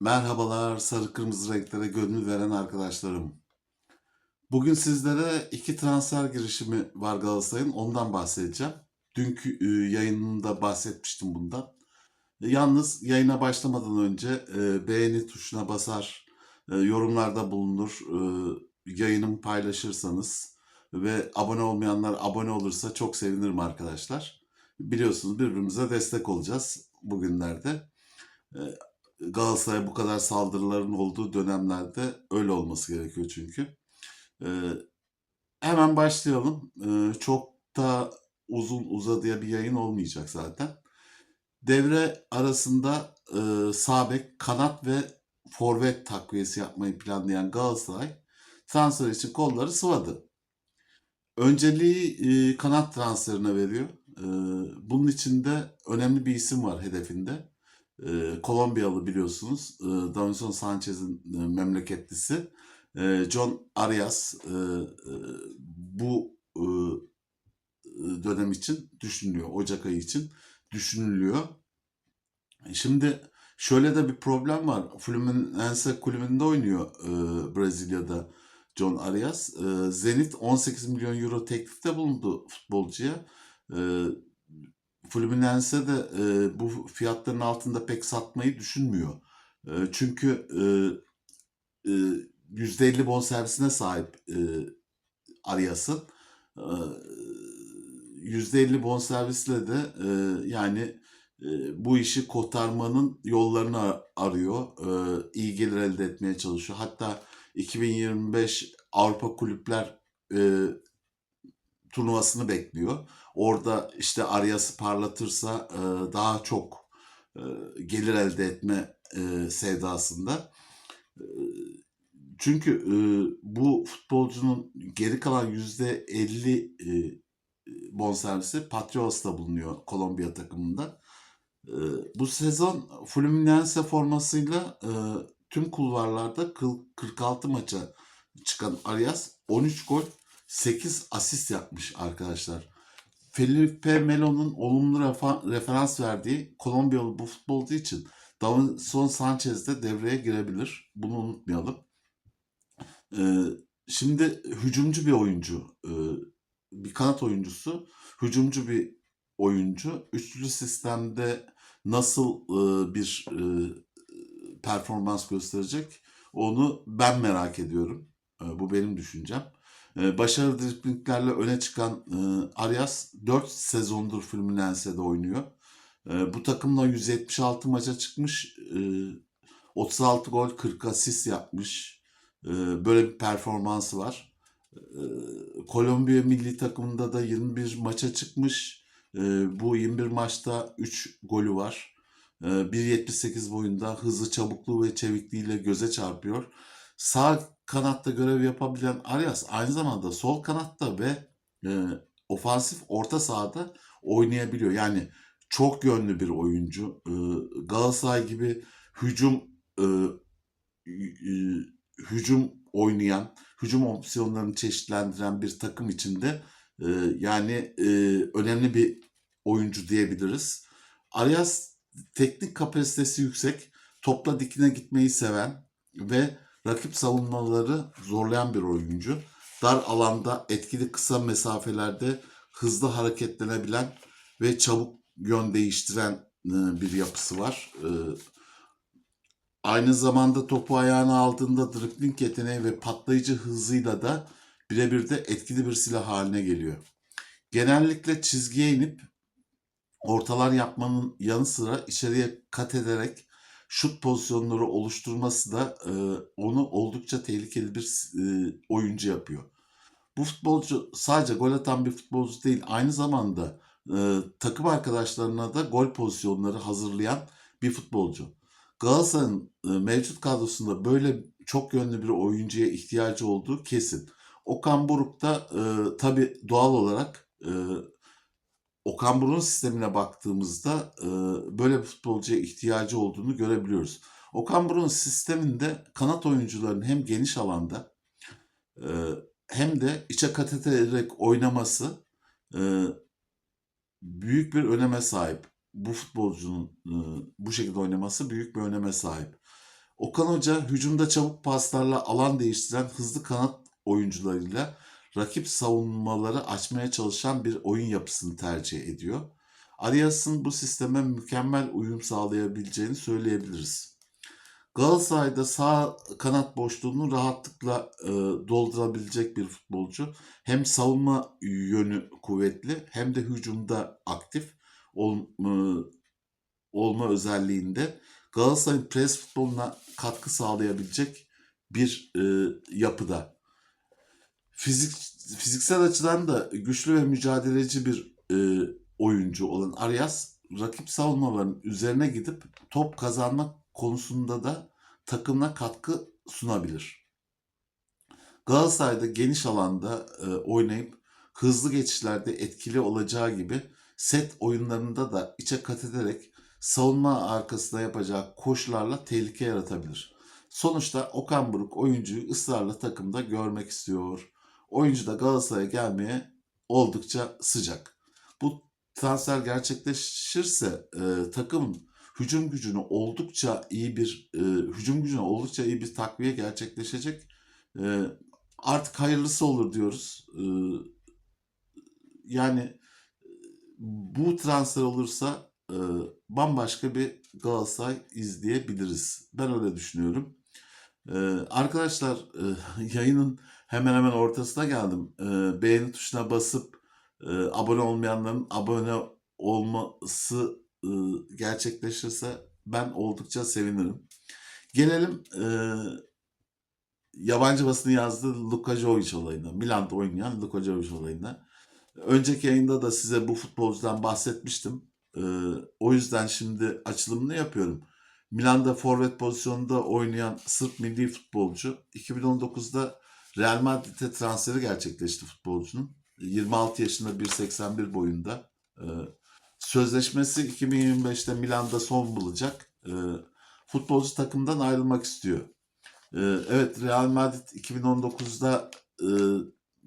Merhabalar sarı kırmızı renklere gönül veren arkadaşlarım. Bugün sizlere iki transfer girişimi var Galatasaray'ın ondan bahsedeceğim. Dünkü e, yayınında bahsetmiştim bundan. Yalnız yayına başlamadan önce e, beğeni tuşuna basar, e, yorumlarda bulunur, yayınımı paylaşırsanız ve abone olmayanlar abone olursa çok sevinirim arkadaşlar. Biliyorsunuz birbirimize destek olacağız bugünlerde. Galatasaray bu kadar saldırıların olduğu dönemlerde öyle olması gerekiyor çünkü. Ee, hemen başlayalım. Ee, çok da uzun uzadıya bir yayın olmayacak zaten. Devre arasında e, sağ kanat ve forvet takviyesi yapmayı planlayan Galatasaray transfer için kolları sıvadı. Önceliği e, kanat transferine veriyor. E, bunun içinde önemli bir isim var hedefinde. E, Kolombiyalı biliyorsunuz. E, Davinson Sanchez'in e, memleketlisi. E, John Arias e, e, bu e, dönem için düşünülüyor. Ocak ayı için düşünülüyor. Şimdi şöyle de bir problem var. Fluminense kulübünde oynuyor Brezilya'da John Arias. Zenit 18 milyon euro teklifte bulundu futbolcuya. Fluminense de bu fiyatların altında pek satmayı düşünmüyor. Çünkü %50 bonservisine sahip e, Arias'ın. E, %50 bonservisle de e, yani e, bu işi kotarmanın yollarını ar- arıyor. E, iyi gelir elde etmeye çalışıyor. Hatta 2025 Avrupa Kulüpler e, turnuvasını bekliyor. Orada işte Arias'ı parlatırsa e, daha çok e, gelir elde etme e, sevdasında. E, çünkü e, bu futbolcunun geri kalan yüzde 50 e, bonservisi Patrios'ta bulunuyor Kolombiya takımında. E, bu sezon Fluminense formasıyla e, tüm kulvarlarda kıl- 46 maça çıkan Arias 13 gol 8 asist yapmış arkadaşlar. Felipe Melo'nun olumlu referans verdiği Kolombiyalı bu futbolcu için Davinson Sanchez de devreye girebilir. Bunu unutmayalım. Ee, şimdi hücumcu bir oyuncu, e, bir kanat oyuncusu, hücumcu bir oyuncu. Üçlü sistemde nasıl e, bir e, performans gösterecek onu ben merak ediyorum. Bu benim düşüncem. E, başarılı driplinglerle öne çıkan Arias 4 sezondur Fluminense'de oynuyor. Bu takımla 176 maça çıkmış. E, 36 gol 40 asist yapmış. E, böyle bir performansı var. E, Kolombiya milli takımında da 21 maça çıkmış. E, bu 21 maçta 3 golü var. E, 1.78 boyunda hızlı, çabukluğu ve çevikliğiyle göze çarpıyor. Sağ kanatta görev yapabilen Arias aynı zamanda sol kanatta ve e, ofansif orta sahada oynayabiliyor. Yani çok yönlü bir oyuncu. E, Galatasaray gibi hücum e, hücum oynayan, hücum opsiyonlarını çeşitlendiren bir takım içinde e, yani e, önemli bir oyuncu diyebiliriz. Arias teknik kapasitesi yüksek, topla dikine gitmeyi seven ve rakip savunmaları zorlayan bir oyuncu. Dar alanda etkili kısa mesafelerde hızlı hareketlenebilen ve çabuk yön değiştiren e, bir yapısı var. Aynı zamanda topu ayağına aldığında dribbling yeteneği ve patlayıcı hızıyla da birebir de etkili bir silah haline geliyor. Genellikle çizgiye inip ortalar yapmanın yanı sıra içeriye kat ederek şut pozisyonları oluşturması da e, onu oldukça tehlikeli bir e, oyuncu yapıyor. Bu futbolcu sadece gol atan bir futbolcu değil, aynı zamanda e, takım arkadaşlarına da gol pozisyonları hazırlayan bir futbolcu. Galatasaray'ın e, mevcut kadrosunda böyle çok yönlü bir oyuncuya ihtiyacı olduğu kesin. Okan Buruk da e, tabii doğal olarak e, Okan Buruk'un sistemine baktığımızda e, böyle bir futbolcuya ihtiyacı olduğunu görebiliyoruz. Okan Buruk'un sisteminde kanat oyuncuların hem geniş alanda e, hem de içe kat ederek oynaması e, büyük bir öneme sahip. Bu futbolcunun e, bu şekilde oynaması büyük bir öneme sahip. Okan Hoca hücumda çabuk paslarla alan değiştiren hızlı kanat oyuncularıyla rakip savunmaları açmaya çalışan bir oyun yapısını tercih ediyor. Arias'ın bu sisteme mükemmel uyum sağlayabileceğini söyleyebiliriz. Galatasaray'da sağ kanat boşluğunu rahatlıkla e, doldurabilecek bir futbolcu. Hem savunma yönü kuvvetli hem de hücumda aktif ol, e, olma özelliğinde Galatasaray'ın pres futboluna katkı sağlayabilecek bir e, yapıda. Fizik, fiziksel açıdan da güçlü ve mücadeleci bir e, oyuncu olan Arias rakip savunmaların üzerine gidip top kazanmak konusunda da takımına katkı sunabilir. Galatasaray'da geniş alanda e, oynayıp hızlı geçişlerde etkili olacağı gibi set oyunlarında da içe kat ederek savunma arkasında yapacağı koşularla tehlike yaratabilir. Sonuçta Okan Buruk oyuncuyu ısrarla takımda görmek istiyor. Oyuncu da Galatasaray'a gelmeye oldukça sıcak. Bu transfer gerçekleşirse e, takımın hücum gücünü oldukça iyi bir e, hücum gücüne oldukça iyi bir takviye gerçekleşecek. E, artık hayırlısı olur diyoruz. E, yani bu transfer olursa e, bambaşka bir Galatasaray izleyebiliriz. Ben öyle düşünüyorum. E, arkadaşlar e, yayının hemen hemen ortasına geldim. E, beğeni tuşuna basıp e, abone olmayanların abone olması e, gerçekleşirse ben oldukça sevinirim. Gelelim e, yabancı basını yazdığı Luka Jovic olayına. Milan'da oynayan Luka Jovic olayına. Önceki yayında da size bu futbolcudan bahsetmiştim. E, o yüzden şimdi açılımını yapıyorum. Milan'da forvet pozisyonunda oynayan Sırp milli futbolcu 2019'da Real Madrid'e transferi gerçekleşti futbolcunun. 26 yaşında 1.81 boyunda. E, sözleşmesi 2025'te Milan'da son bulacak. E, futbolcu takımdan ayrılmak istiyor. E, evet Real Madrid 2019'da e,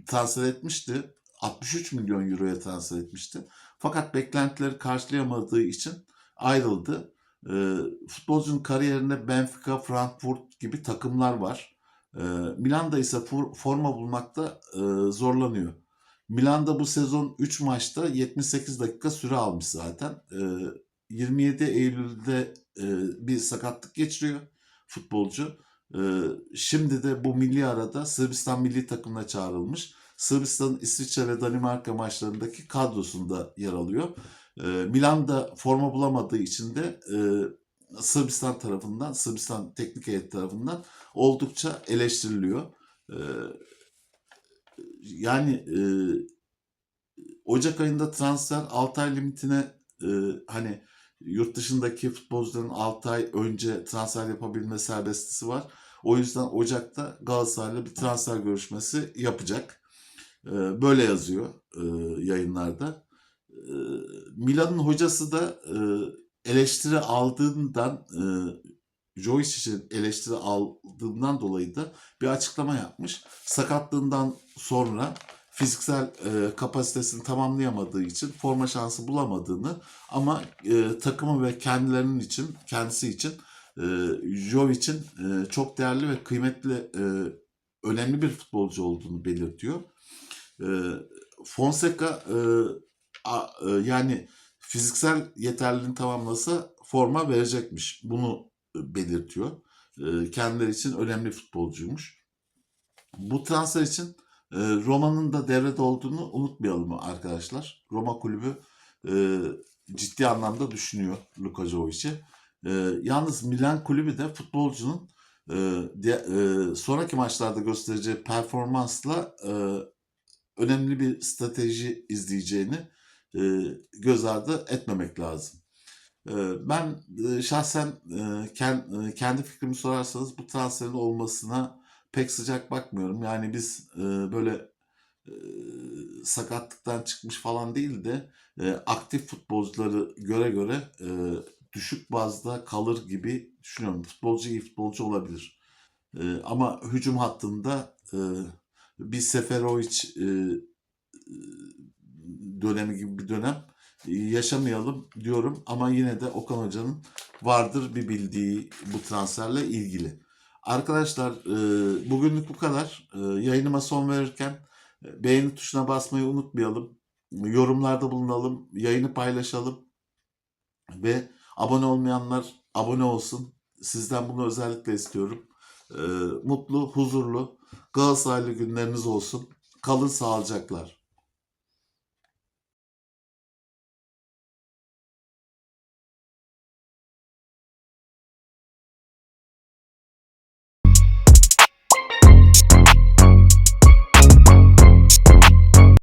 transfer etmişti. 63 milyon euroya transfer etmişti. Fakat beklentileri karşılayamadığı için ayrıldı. E, futbolcunun kariyerinde Benfica, Frankfurt gibi takımlar var. E, Milan'da ise for, forma bulmakta e, zorlanıyor. Milan'da bu sezon 3 maçta 78 dakika süre almış zaten. E, 27 Eylül'de e, bir sakatlık geçiriyor futbolcu. E, şimdi de bu milli arada Sırbistan milli takımına çağrılmış. Sırbistan'ın İsviçre ve Danimarka maçlarındaki kadrosunda yer alıyor. E, Milan'da forma bulamadığı için de e, Sırbistan tarafından, Sırbistan teknik heyet tarafından oldukça eleştiriliyor. E, yani e, Ocak ayında transfer 6 ay limitine e, hani yurt dışındaki futbolcuların 6 ay önce transfer yapabilme serbestisi var. O yüzden Ocak'ta Galatasaray'la bir transfer görüşmesi yapacak. E, böyle yazıyor e, yayınlarda. E, Milan'ın hocası da e, eleştiri aldığından e, Joyce için eleştiri aldığından dolayı da bir açıklama yapmış. Sakatlığından sonra fiziksel e, kapasitesini tamamlayamadığı için forma şansı bulamadığını ama e, takımı ve kendilerinin için kendisi için e, Jovic'in e, çok değerli ve kıymetli e, önemli bir futbolcu olduğunu belirtiyor. E, Fonseca e, e, yani fiziksel yeterliliğini tamamlasa forma verecekmiş. Bunu belirtiyor. E, kendileri için önemli futbolcuymuş. Bu transfer için e, Roma'nın da devrede olduğunu unutmayalım arkadaşlar. Roma kulübü e, ciddi anlamda düşünüyor Luka Jovic'i. E, yalnız Milan kulübü de futbolcunun e, e, sonraki maçlarda göstereceği performansla e, önemli bir strateji izleyeceğini e, göz ardı etmemek lazım. Ee, Ben e, şahsen e, ken- e, kendi fikrimi sorarsanız bu transferin olmasına pek sıcak bakmıyorum. Yani biz e, böyle e, sakatlıktan çıkmış falan değil de e, aktif futbolcuları göre göre e, düşük bazda kalır gibi düşünüyorum. Futbolcu iyi futbolcu olabilir. E, ama hücum hattında e, bir Seferovic e, dönemi gibi bir dönem e, yaşamayalım diyorum ama yine de Okan Hoca'nın vardır bir bildiği bu transferle ilgili. Arkadaşlar e, bugünlük bu kadar. E, Yayınıma son verirken e, beğeni tuşuna basmayı unutmayalım. Yorumlarda bulunalım, yayını paylaşalım ve abone olmayanlar abone olsun. Sizden bunu özellikle istiyorum. E, Mutlu, huzurlu, Galatasaraylı günleriniz olsun. Kalın sağlıcaklar.